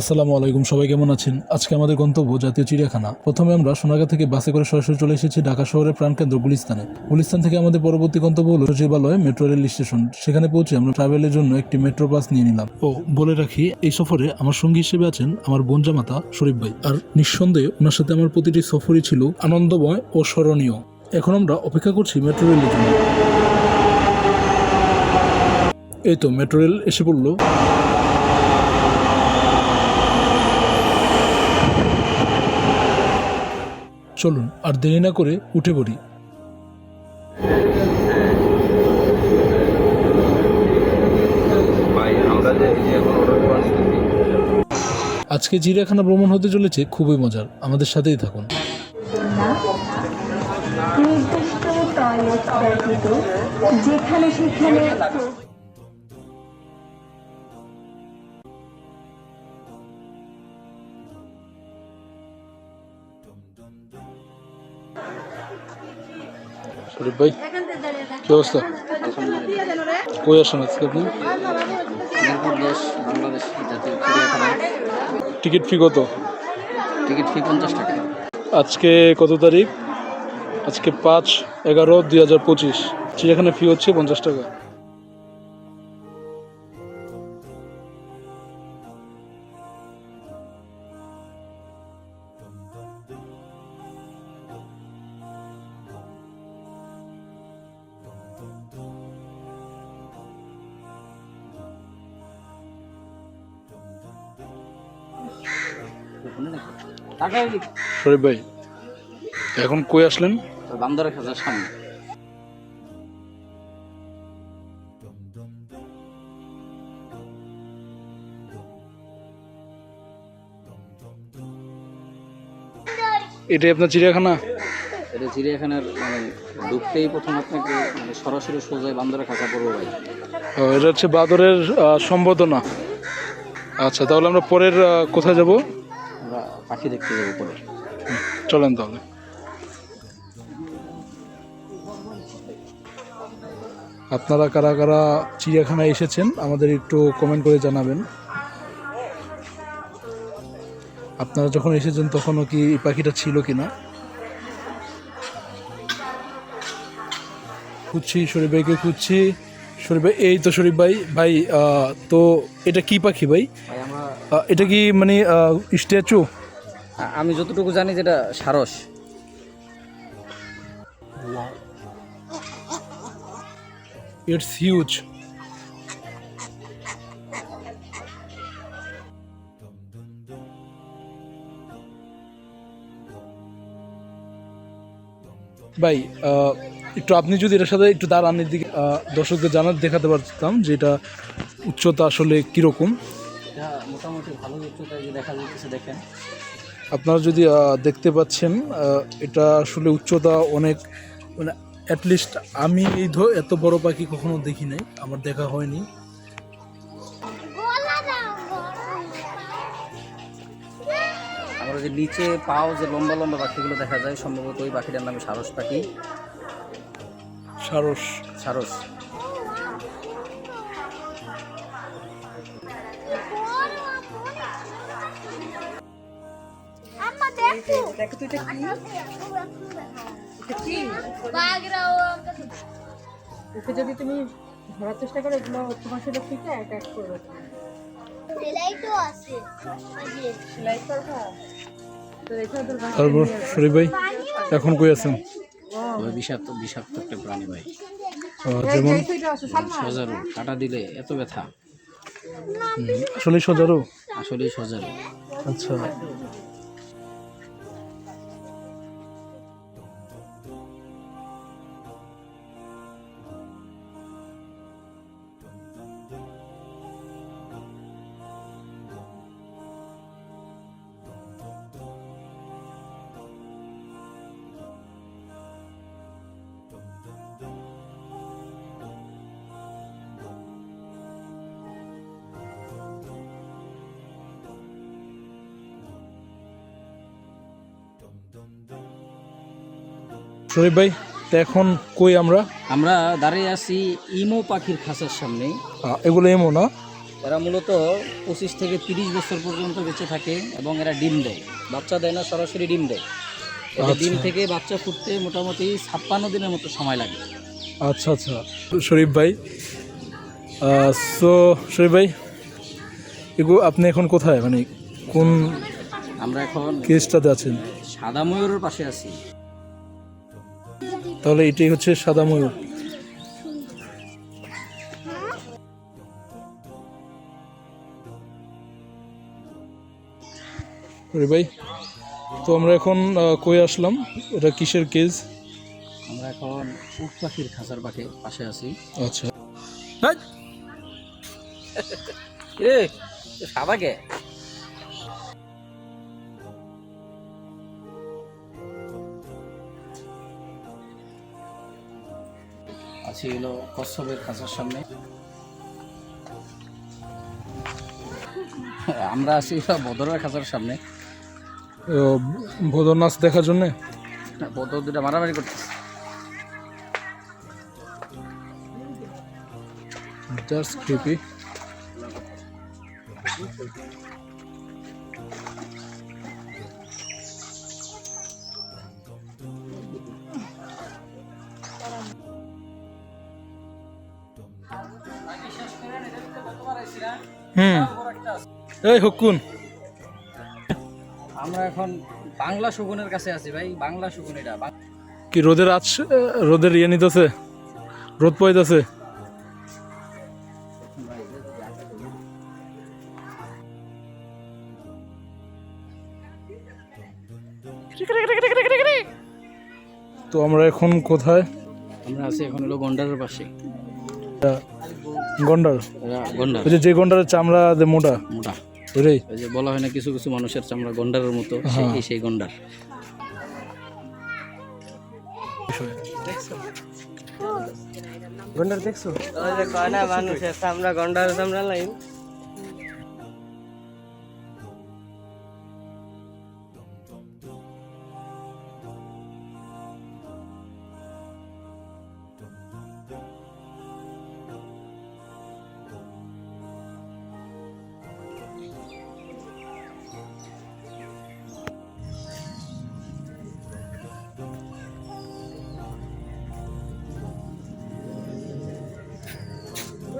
আসসালামু আলাইকুম, সবাই কেমন আছেন? আজকে আমাদের গন্তব্য জাতীয় চিড়িয়াখানা। প্রথমে আমরা সোনাগা থেকে বাসে করে সরাসরি চলে এসেছি ঢাকা শহরের প্রাণকেন্দ্র গুলিস্তানে। গুলিস্তান থেকে আমাদের পরবর্তী গন্তব্য হলো সচিবালয় মেট্রো রেল স্টেশন। সেখানে পৌঁছে আমরা ট্রাভেলের জন্য একটি মেট্রো বাস নিয়ে নিলাম। ও, বলে রাখি, এই সফরে আমার সঙ্গী হিসেবে আছেন আমার বোন জামাতা শরীফ ভাই। আর নিঃসন্দেহে ওনার সাথে আমার প্রতিটি সফরই ছিল আনন্দময় ও স্মরণীয়। এখন আমরা অপেক্ষা করছি মেট্রো রেলের জন্য। এই তো, মেট্রো রেল এসে পড়ল। চলুন আর দেরি না করে উঠে পড়ি। আজকে চিড়িয়াখানা ভ্রমণ হতে চলেছে খুবই মজার। আমাদের সাথেই থাকুন। যেখানে সেখানে শরীফ ভাই। কই আসেন আজকে আপনি? টিকিট ফি কত? টিকিট ফি পঞ্চাশ টাকা আজকে কত তারিখ? আজকে পাঁচ এগারো দুই হাজার পঁচিশ। চিড়িয়াখানা ফি হচ্ছে পঞ্চাশ টাকা। শরীফ ভাই এখন কই আসলেন? বান্দরের খাঁচার সামনে। এটাই আপনার চিড়িয়াখানা? এটা চিড়িয়াখানার মানে ঢুকতেই প্রথম আপনাকে মানে সরাসরি সোজায় বান্দরের খাঁচা পড়ব ভাই। এটা হচ্ছে বাদরের সম্বোধনা আচ্ছা তাহলে আমরা পরের কোথায় যাব? পাখি দেখতে যাব পরে চলেন তাহলে। আপনারা কারা কারা চিড়িয়াখানায় এসেছেন আমাদের একটু কমেন্ট করে জানাবেন। আপনারা যখন এসেছেন তখনও কি পাখিটা ছিল কিনা? খুঁজছি শরীফ ভাইকে খুঁজছি। শরীফ ভাই এই তো শরীফ ভাই। ভাই তো এটা কি পাখি ভাই? এটা কি মানে স্ট্যাচু? আমি যতটুকু জানি যেটা সারস। It's huge. ভাই একটু আপনি যদি এটার সাথে একটু দাঁড়ান দিকে দর্শকদের জানার দেখাতে পারতাম যে এটা উচ্চতা আসলে কীরকম। মোটামুটি ভালো উচ্চতায় যে দেখা যাচ্ছে দেখেন। আপনারা যদি দেখতে পাচ্ছেন এটা আসলে উচ্চতা অনেক মানে অ্যাটলিস্ট আমি এই এত বড় পাখি কখনো দেখি নাই আমার দেখা হয়নি। আমরা যে নিচে পাও যে লম্বা লম্বা পাখিগুলো দেখা যায় সম্ভবত ওই পাখিটার নামে সারস পাখি। সারস। সারস। দেখো তো এটা কি? এটা কি? ওকে যদি তুমি ধরার চেষ্টা করো এগুলো তোমার সাথে থেকে অ্যাটাক করবে। সেলাই তো আছে। সেলাই করবা তো এখানে তোর বাসা তারপর শরীফ ভাই এখন কই আছেন? তবে বিষাক্ত বিষাক্ত একটা প্রাণী ভাই। যেমন সজারু কাটা দিলে এত ব্যথা। আসলে সজারু? আসলেই সজারু। আচ্ছা। শরীফ ভাই তো এখন কই আমরা? আমরা দাঁড়িয়ে আছি ইমো পাখির খাঁচার সামনে। এগুলো এমন না? এরা মূলত পঁচিশ থেকে তিরিশ বছর পর্যন্ত বেঁচে থাকে এবং এরা ডিম দেয়। বাচ্চা দেয় না সরাসরি ডিম দেয়। এদের ডিম আচ্ছা। থেকে বাচ্চা ফুটতে মোটামুটি ছাপ্পান্ন দিনের মতো সময় লাগে। আচ্ছা আচ্ছা। শরীফ ভাই সো শরীফ ভাই এগুলো আপনি এখন কোথায়? মানে কোন আমরা এখন কেসটাতে আছেন? সাদা ময়ূরের পাশে আছি। তাহলে এটাই হচ্ছে সাদা ময়ূর। ভাই তো আমরা এখন কই আসলাম? এটা কিসের কেস আমরা এখন উট পাখির খাঁচার পাখে পাশে আছি। আচ্ছা। এ সাদা কে এলো কচ্ছপের খাঁচার সামনে। আমরা আছি বদরের খাঁচার সামনে। বদর নাচ দেখার জন্য? বদর দুটা মারামারি করতেছে। জাস্ট ক্রিপি এই হকুন। আমরা এখন বাংলা শগুনের কাছে আছি ভাই বাংলা শগুন এটা কি রোদের আজ রোদের ইয়ে নিতেছে? রোদ পাইতেছে তো আমরা এখন কোথায়? আমরা আছি এখন হলো গন্ডারের পাশে। গন্ডার। গন্ডার। যে গন্ডারের চামড়া মোটা। মোটা। ওই যে বলা হয় না কিছু কিছু মানুষের চামড়া গন্ডারের মতো হ্যাঁ। সেই সেই গন্ডার। গন্ডার দেখছ? মানুষের চামড়া গন্ডার চামড়া লাইন।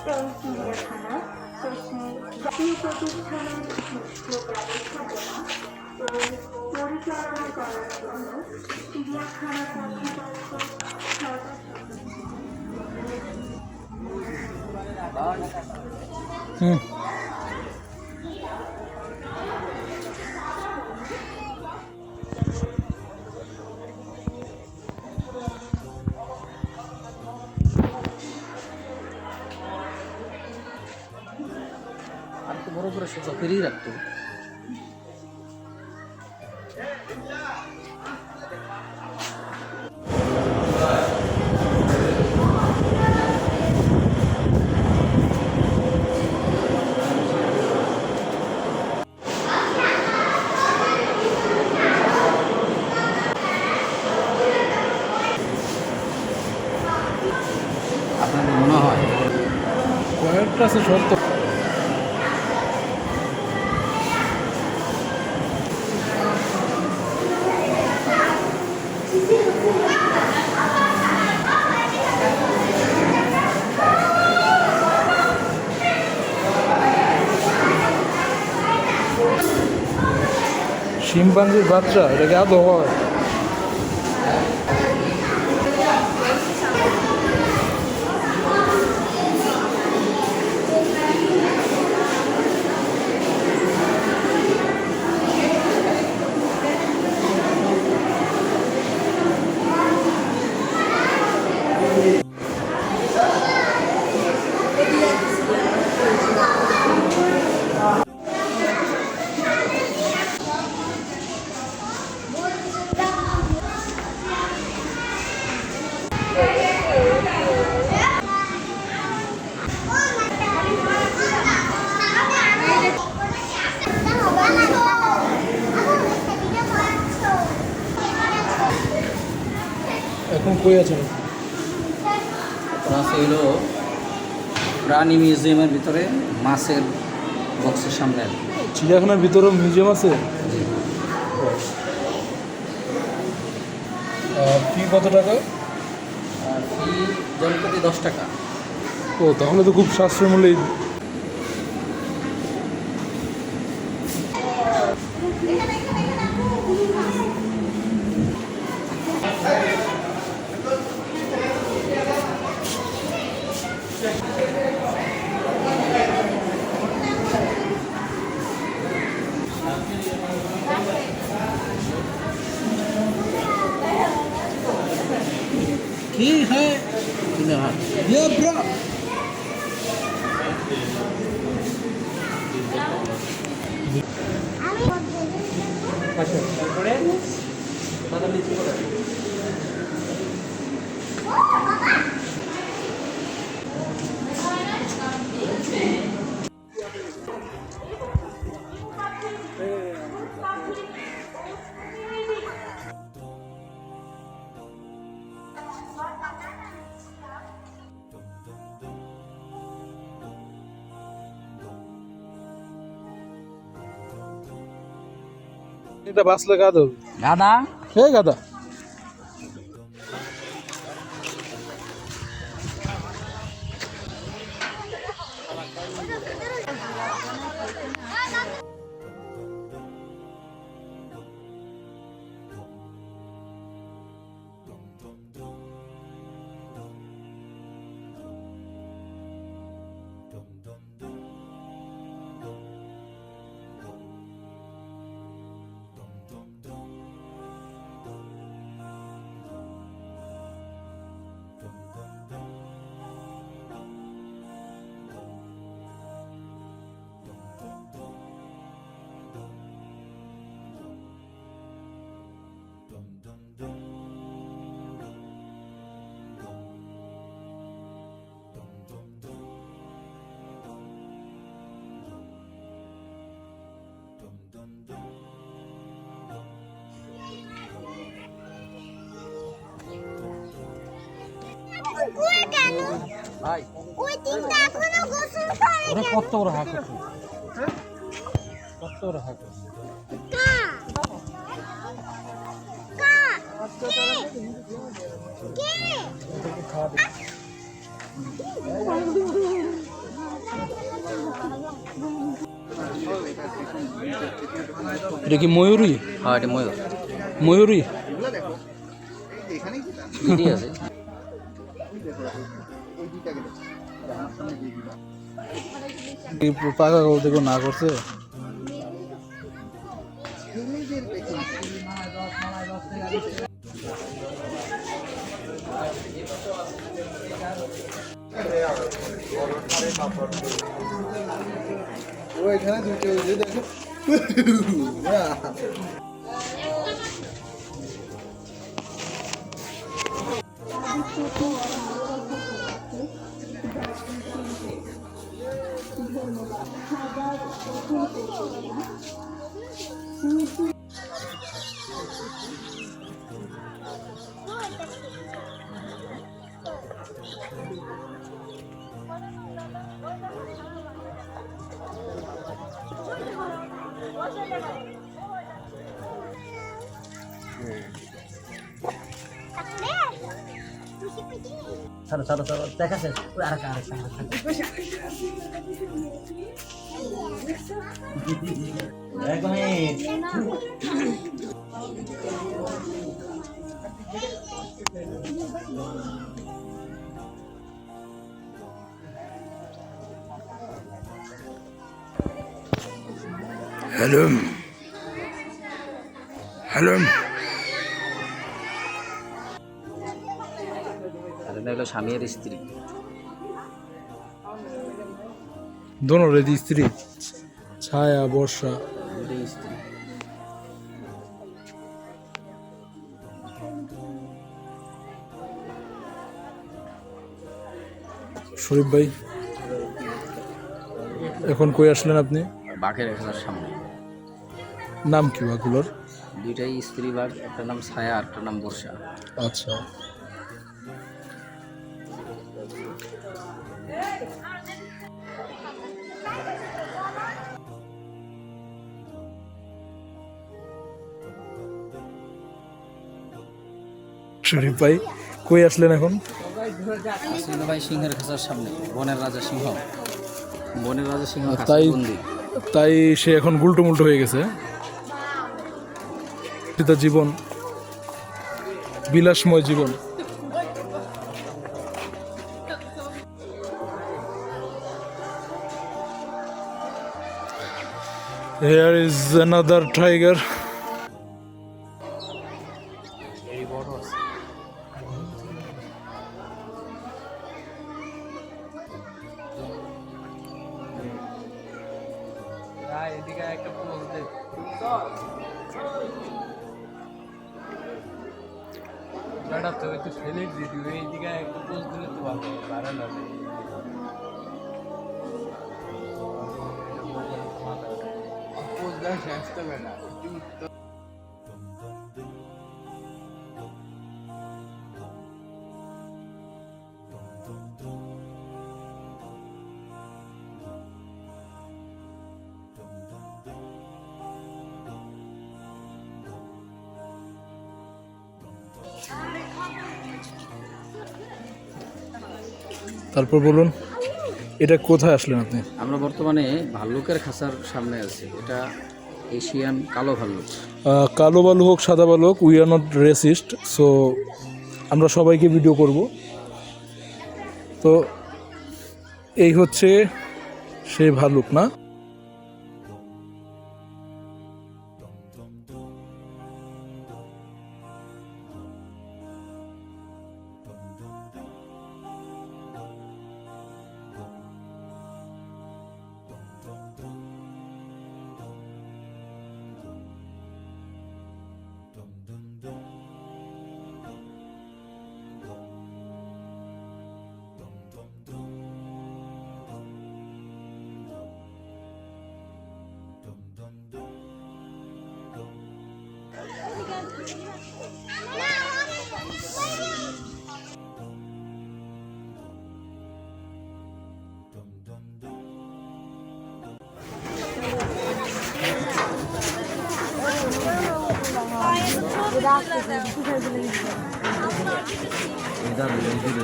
চিড়িয়াখানা একটি জাতীয় প্রতিষ্ঠানের সুষ্ঠু ব্যবস্থাপনা পরিচালনা করার জন্য হুম। শিম্পাঞ্জির বাচ্চা এটাকে আদৌ হয়? এখন আছে। হলো প্রাণী মিউজিয়ামের ভিতরে মাছের বক্সের সামনে চিড়িয়াখানার ভিতরে মিউজিয়াম আছে? ফি কত টাকা? আর ফি জনপ্রতি দশ টাকা। ও তাহলে তো খুব সাশ্রয় মূল্যে কি হ্যাঁ এটা বাস লাগা দাও গাদা হে গাদা কেন ভাই ওই তিনটা এখনও গোসল করে ওরা কত বড় হাঁক আছে কত বড় হাঁক আছে কা কা কে এটা কি ময়ূরী? হ্যাঁ এটা ময়ূর ময়ূরী আছে। এই পাকা কাগজ দেখো না করছে? ও এখানে দুটো দেখা। শেষ ওই আরেকটা আরেকটা এক মিনিট হ্যালো হ্যালো আর এটা হলো স্বামী আর স্ত্রী। দোনো রেডি স্ত্রী। ছায়া বর্ষা। স্ত্রী। শরীফ ভাই এখন কই আসলেন আপনি? বাঘের খেলার সামনে। নাম কি ওগুলোর দুইটাই স্ত্রী বাঘ একটা নাম ছায়া একটা নাম বর্ষা। আচ্ছা। শরীফ ভাই কই আসলেন এখন? আসলেন ভাই সিংহের খাঁচার সামনে বনের রাজা সিংহ। বনের রাজা সিংহ তাই তাই সে এখন উল্টো মুল্টো হয়ে গেছে। তার জীবন বিলাসময় জীবন Here is another tiger. তারপর বলুন এটা কোথায় আসলেন আপনি? আমরা বর্তমানে ভাল্লুকের খাঁচার সামনে আছি। এটা এশিয়ান কালো ভাল্লুক। কালো ভাল্লু হোক সাদা ভাল্লুক হোক we are not racist so আমরা সবাইকে ভিডিও করব। তো এই হচ্ছে সে ভাল্লুক না?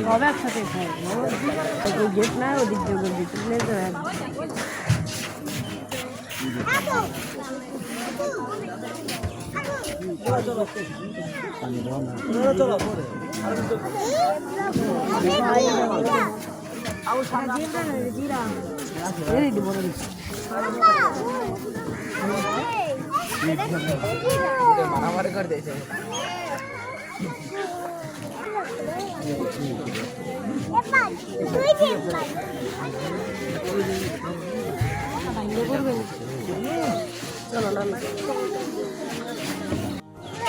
সব একসাথে খাই ওই গেট না ওদিক দিয়ে ওদিক দিয়ে তুলে তো এক আমার করে